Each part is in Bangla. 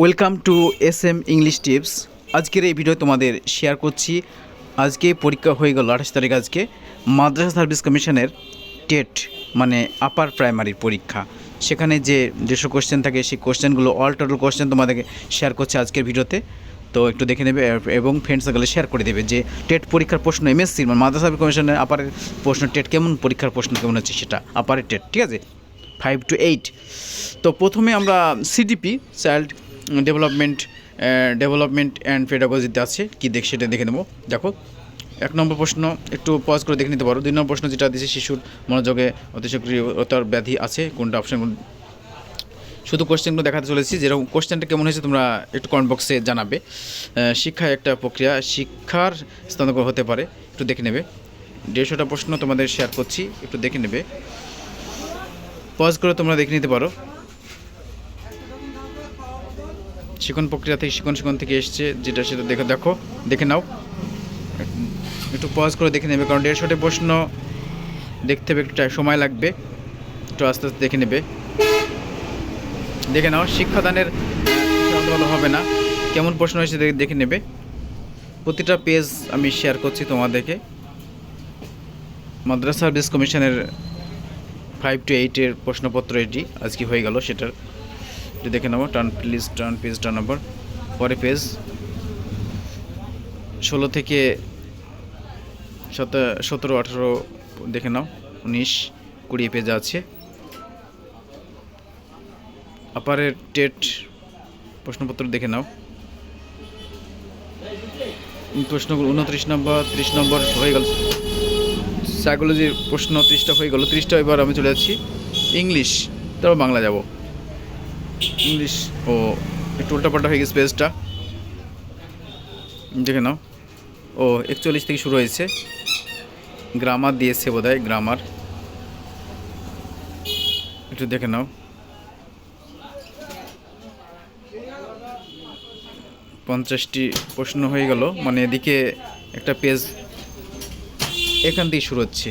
Welcome to S M English tips. আজকের এই ভিডিও তোমাদের শেয়ার করছি। আজকে পরীক্ষা হয়ে গেল আঠাশ তারিখ আজকে। মাদ্রাসা সার্ভিস কমিশনের টেট মানে আপার প্রাইমারির পরীক্ষা। সেখানে যে যেসব কোশ্চেন থাকে, সেই কোশ্চেনগুলো অল টোটাল কোশ্চেন তোমাদেরকে শেয়ার করছে আজকের ভিডিওতে। তো একটু দেখে নেবে, এবং ফ্রেন্ড সার্কেলে শেয়ার করে দেবে যে টেট পরীক্ষার প্রশ্ন এমএসসি মানে মাদ্রাসা কমিশনের আপারের প্রশ্ন টেট কেমন, পরীক্ষার প্রশ্ন কেমন হচ্ছে সেটা আপারের টেট, ঠিক আছে? ফাইভ টু এইট তো প্রথমে আমরা CDP child development development and পেডাগজিতে আছে। কী দেখ, সেটা দেখে নেব। দেখো, এক নম্বর প্রশ্ন, একটু পজ করে দেখে নিতে পারো। দুই নম্বর প্রশ্ন যেটা দিয়েছে শিশুর মনোযোগে অতিসক্রিয়তার ব্যাধি আছে, কোনটা অপশন শুধু কোশ্চেনগুলো দেখাতে চলেছি, যেরকম কোশ্চেনটা কেমন হয়েছে তোমরা একটু কমেন্ট বক্সে জানাবে। শিক্ষা একটা প্রক্রিয়া, শিক্ষার স্থানান্তর হতে পারে। একটু দেখে নেবে। দেড়শোটা প্রশ্ন তোমাদের শেয়ার করছি, একটু দেখে নেবে। পজ করে তোমরা দেখে নিতে পারো। শিখন প্রক্রিয়া থেকে শিখন শিখন থেকে এসছে যেটা সেটা দেখো দেখো, দেখে নাও। একটু পজ করে দেখে নেবে, কারণ দেড়শোটা প্রশ্ন দেখতে হবে, একটু সময় লাগবে। একটু আস্তে আস্তে দেখে নেবে। দেখে নাও, শিক্ষাদানের ভালো হবে না। কেমন প্রশ্ন হয়েছে দেখে নেবে। প্রতিটা পেজ আমি শেয়ার করছি তোমাদেরকে। মাদ্রাসা সার্ভিস কমিশনের ফাইভ টু এইটের প্রশ্নপত্র এটি, আজকে হয়ে গেল সেটার। একটু দেখে নেব। Turn please turn page turn number পরে পেজ ষোলো থেকে সত সতেরো, আঠেরো দেখে নাও। উনিশ, কুড়ি পেজ আছে। আপারের টেট প্রশ্নপত্র দেখে নাও। প্রশ্নগুলো উনত্রিশ নম্বর, ত্রিশ নম্বর হয়ে গেল। সাইকোলজির প্রশ্ন ত্রিশটা হয়ে গেল। ত্রিশটা এবার আমি চলে যাচ্ছি। ইংলিশ তারপর বাংলা যাব। ইংলিশ, ও একটু উল্টাপাল্টা হয়ে গেছে পেজটা দেখে নাও। ও একচল্লিশ থেকে শুরু হয়েছে। গ্রামার দিয়েছে বোধ হয় গ্রামার একটু দেখে নাও। পঞ্চাশটি প্রশ্ন হয়ে গেল। মানে এদিকে একটা পেজ এখান থেকে শুরু হচ্ছে।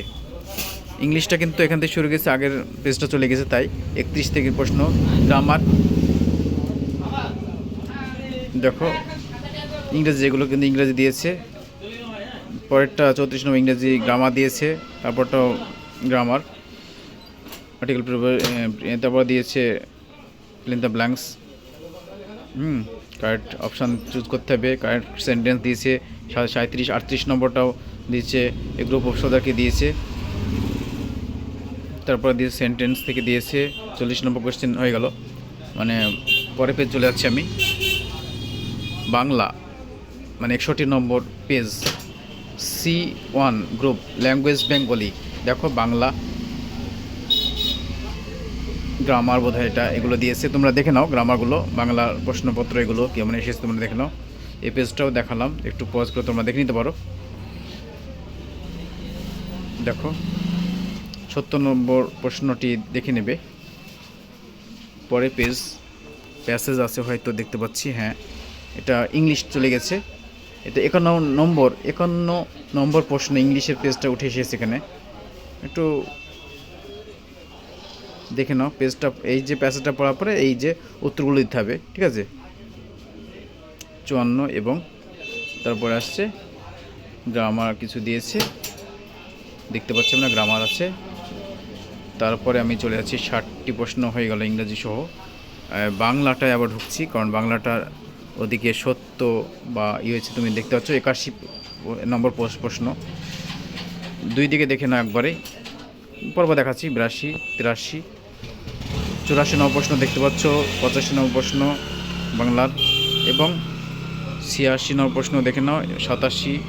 ইংলিশটা কিন্তু এখান থেকে শুরু গেছে, আগের পেজটা চলে গেছে তাই। একত্রিশ থেকে প্রশ্ন গ্রামার দেখো, ইংরেজি যেগুলো কিন্তু ইংরেজি দিয়েছে। পরেরটা চৌত্রিশ নম্বর ইংরেজি গ্রামার দিয়েছে তারপরটাও গ্রামার আর্টিকেল তারপর দিয়েছে fill the blanks hmm correct option choose করতে হবে কারেক্ট সেন্টেন্স দিয়েছে সাঁত্রিশ আটত্রিশ নম্বরটাও দিয়েছে এ গ্রুপ অফ দিয়েছে। তারপর দিয়ে সেন্টেন্স থেকে দিয়েছে, চল্লিশ নম্বর কোয়েশ্চেন হয়ে গেল। মানে পরে পেজ চলে যাচ্ছি আমি। বাংলা মানে একষট্টি number page C one group language Bengali দেখো বাংলা গ্রামার বোধ এটা, এগুলো দিয়েছে। তোমরা দেখে নাও গ্রামারগুলো বাংলার প্রশ্নপত্র এগুলো কেমন এসেছে তোমরা দেখে নাও। এই পেজটাও দেখালাম, একটু পজ করে তোমরা দেখে নিতে পারো। দেখো সত্তর নম্বর প্রশ্নটি দেখে নেবে। পরে পেজ প্যাসেজ আছে হয়তো দেখতে পাচ্ছি হ্যাঁ। এটা ইংলিশ চলে গেছে। এটা একান্ন নম্বর একান্ন নম্বর প্রশ্ন ইংলিশের পেজটা উঠে এসেছে এখানে। একটু দেখে নাও পেজটা এই যে প্যাসেজটা পড়ার পরে এই যে উত্তরগুলো দিতে হবে, ঠিক আছে? চুয়ান্ন এবং তারপরে আসছে গ্রামার কিছু দিয়েছে। দেখতে পাচ্ছি আমরা গ্রামার আছে। তারপরে আমি চলে যাচ্ছি, ষাটটি প্রশ্ন হয়ে গেল ইংরাজি সহ। বাংলাটায় আবার ঢুকছি, কারণ বাংলাটার ওদিকে সত্য বা ই হয়েছে, তুমি দেখতে পাচ্ছ, একাশি নম্বর প্রশ- প্রশ্ন। দুই দিকে দেখে নাও একবারে। পর্ব দেখাচ্ছি, বিরাশি, তিরাশি, চুরাশি নম্বর প্রশ্ন দেখতে পাচ্ছ, পঁচাশি নম্বর প্রশ্ন বাংলার, এবং ছিয়াশি নম্বর প্রশ্ন দেখে নাও, সাতাশি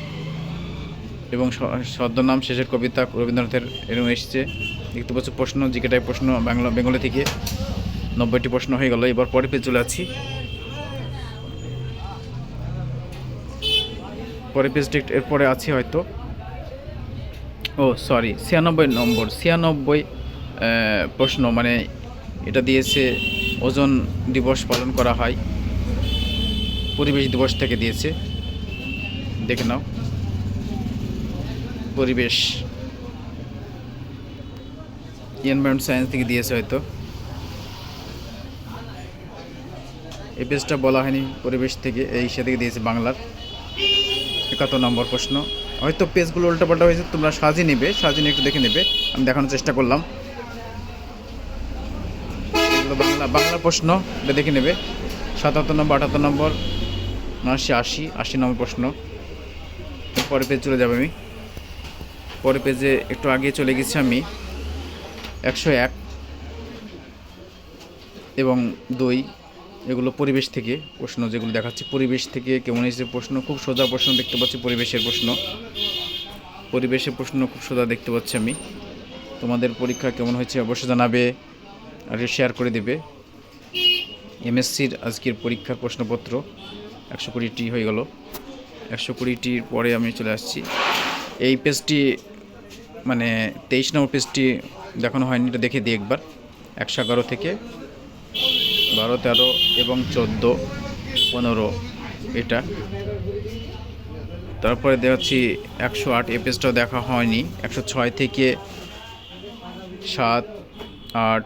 এবং স- ছদ্মনাম শেষের কবিতা রবীন্দ্রনাথের এরকম এসেছে। দেখতে পাচ্ছ প্রশ্ন জিকেটাই প্রশ্ন, বাংলা বেঙ্গলি থেকে নব্বইটি প্রশ্ন হয়ে গেল। এবার পরে পেয়ে চলে আছি পরে পেজটি এরপরে আছে হয়তো। ও সরি ছিয়ানব্বই নম্বর। ছিয়ানব্বই প্রশ্ন মানে এটা দিয়েছে, ওজন দিবস পালন করা হয়। পরিবেশ দিবস থেকে দিয়েছে। দেখে নাও। পরিবেশ। এনভায়রনমেন্ট সায়েন্স থেকে দিয়েছে হয়তো। এই পেজটা বলা হয়নি পরিবেশ থেকে, এই সে থেকে দিয়েছে বাংলার। একাত্তর নম্বর প্রশ্ন। হয়তো পেজগুলো উল্টাপাল্টা হয়েছে, তোমরা সাজিয়ে নেবে, সাজিয়ে একটু দেখে নেবে। আমি দেখানোর চেষ্টা করলাম। বাংলা বাংলা প্রশ্ন, এটা দেখে নেবে। সাতাত্তর নম্বর, আটাত্তর নম্বর, উনআশি, আশি আশি নম্বর প্রশ্ন। পরের পেজ চলে যাবে আমি। পরের পেজে একটু আগে চলে গেছি আমি। একশো এক এবং দুই, এগুলো পরিবেশ থেকে প্রশ্ন যেগুলো দেখাচ্ছি। পরিবেশ থেকে কেমন এসেছে প্রশ্ন? খুব সোজা প্রশ্ন দেখতে পাচ্ছি, পরিবেশের প্রশ্ন। পরিবেশের প্রশ্ন খুব সোজা দেখতে পাচ্ছি আমি। তোমাদের পরীক্ষা কেমন হয়েছে অবশ্যই জানাবে আর শেয়ার করে দেবে। এমএসসির আজকের পরীক্ষার প্রশ্নপত্র একশো কুড়িটি হয়ে গেল। একশো কুড়িটির পরে আমি চলে আসছি। এই পেজটি মানে তেইশ নম্বর পেজটি দেখানো হয়নি, এটা দেখে দিই একবার। একশো এগারো থেকে বারো, তেরো এবং চোদ্দ, পনেরো এটা। তারপরে দেখাচ্ছি একশো আট এ পেজটাও দেখা হয়নি, একশো ছয় থেকে সাত, আট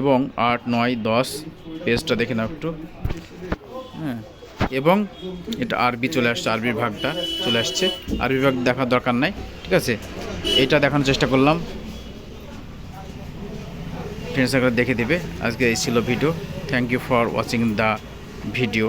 এবং আট, নয়, দশ পেজটা দেখে নাও একটু। হ্যাঁ এবং এটা আরবি চলে আসছে, আরবির ভাগটা চলে আসছে। আরবি ভাগ দেখার দরকার নাই, ঠিক আছে? এটা দেখানোর চেষ্টা করলাম। ফ্রেন্ডস দেখে দেবে। আজকে এই ছিল video thank you for watching the video